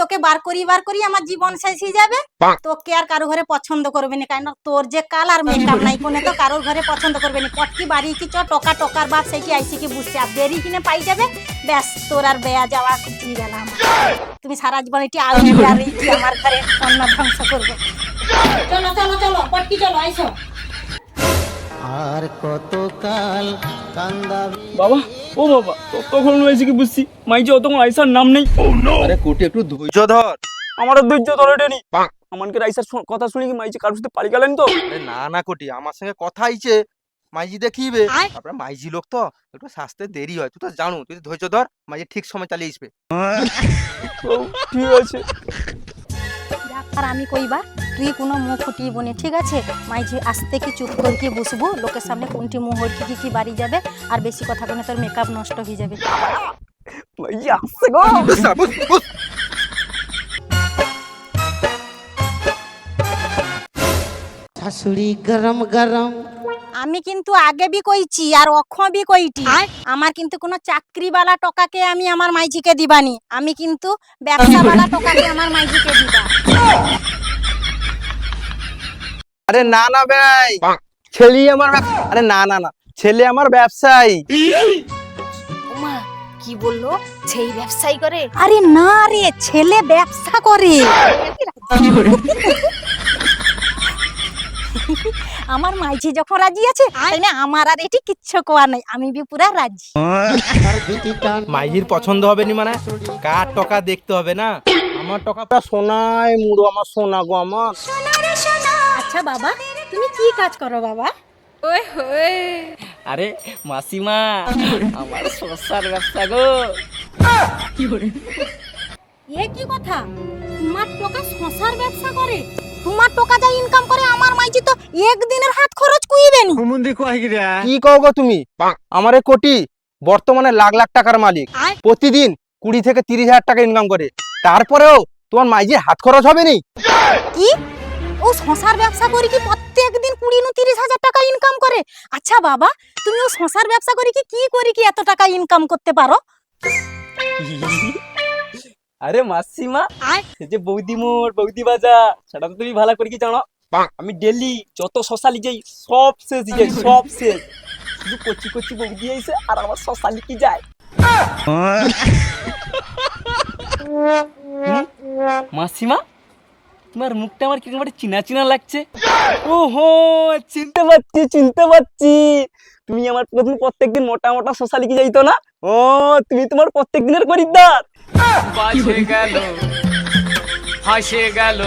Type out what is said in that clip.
তোকে বার করি বার করি আমার জীবন শেষ হয়ে যাবে। তোকে আর কারও ঘরে পছন্দ করবে না কেন তোর যে কালার মেকআপ নাই কোনে তো কারোর ঘরে পছন্দ করবে না। পটকি বাড়ি কি চ টকা টকার বাপ সেই কি আইসি কি বুঝছে আর দেরি কিনে পাই যাবে? ব্যাস তোর আর বেয়া যাওয়া খুঁজি গেল আমার। তুমি সারা জীবন এটি আর আমার ঘরে অন্ন ধ্বংস করবে। চলো চলো চলো পটকি চলো আইসো। আর কতকাল কান্দাবি? বাবা ও বাবা তখন হয়েছে কি বুঝছি? মাইজি অতক্ষণ আইসার নাম নেই। আরে কোটি একটু ধৈর্য ধর। আমার ধৈর্য ধরেনি আমানকে আইসার শু- কথা শুনে কি মাইজি কারোর সাথে পালি গেলেন তো? আরে না না কোটি আমার সঙ্গে কথা আইছে মাইজি দেখিবে। তারপরে মাইজি লোক তো একটু সাজতে দেরি হয়। তুই তো জানো তুই ধৈর্য ধর মাইজি ঠিক সময় চালিয়ে আসবে। ও, ঠিক আছে। আর আমি কইবা? তুই কোনো মুখ ফুটিয়ে বনে ঠিক আছে? মাইঝি আসতে কি চুপ করে কি বসবো। লোকের সামনে কোনটি মুখ হরকি কি কি বাড়ি যাবে? আর বেশি কথা বলে তোর মেকআপ নষ্ট হয়ে যাবে। শাশুড়ি গরম গরম। আমি কিন্তু আগে বি কইছি আর অক্ষ বি কইটি। আমার কিন্তু কোনো চাকরিওয়ালা টকাকে আমি আমার মাইঝিকে দিবানি। আমি কিন্তু ব্যবসাওয়ালা টকাকে আমার মাইজিকে দিবা। আরে না না ভাই। ছেলে আমার আরে না না না। ছেলে আমার ব্যবসায়ী। কি বলল? সেই ব্যবসায়ী করে? আরে না রে ছেলে ব্যবসা করে। আমার মাইঝি যখন রাজি আছে তাই না আমার আর এটি কিচ্ছু কোয়া নাই। আমি বি পুরা রাজি। মাইজির পছন্দ হবে নি মানে? কার টাকা দেখতে হবে না? আমার টাকাটা সোনায় মুড়ো আমার সোনা গো আমার। আচ্ছা বাবা তুমি কি কাজ করো বাবা? আরে মাসিমা আমার শসার ব্যবসা গো। এ কি কথা? তোমার টাকা ব্যবসা করে? তোমার টাকা যা ইনকাম করে আমার মাইজি তো একদিনের হাত খরচ কুইবে নি। কি কও গো তুমি? আমারে কোটি বর্তমানে লাখ লাখ টাকার মালিক। প্রতিদিন কুড়ি থেকে তিরিশ হাজার টাকা ইনকাম করে। তারপরেও তোমার মাইজির হাত খরচ হবে নি? কি? ও শশার ব্যবসা করে কি প্রত্যেক দিন কুড়ি নু তিরিশ হাজার টাকা ইনকাম করে? আচ্ছা বাবা তুমি ও শশার ব্যবসা করে কি কি করে কি এত টাকা ইনকাম করতে পারো? আরে মাসিমা যে বৌদি মোর বৌদি বাজা সেটা তো তুমি ভালো করে কি জানো? আমি ডেলি যত শশা লিজাই সব শেষ যাই সব শেষ। শুধু কচি কচি বৌদি আইছে আর আমার শশা লিখি যায়। মাসিমা? তোমার মুখটা আমার কীরকম একটা চিনা চিনা লাগছে? ওহো চিনতে পারছি চিনতে পারছি। তুমি আমার প্রথম প্রত্যেকদিন মোটা মোটা শশা লিখে যাইতো না? ও তুমি তোমার প্রত্যেক দিনের খরিদ্দার হাসে গেল হাসে গেল।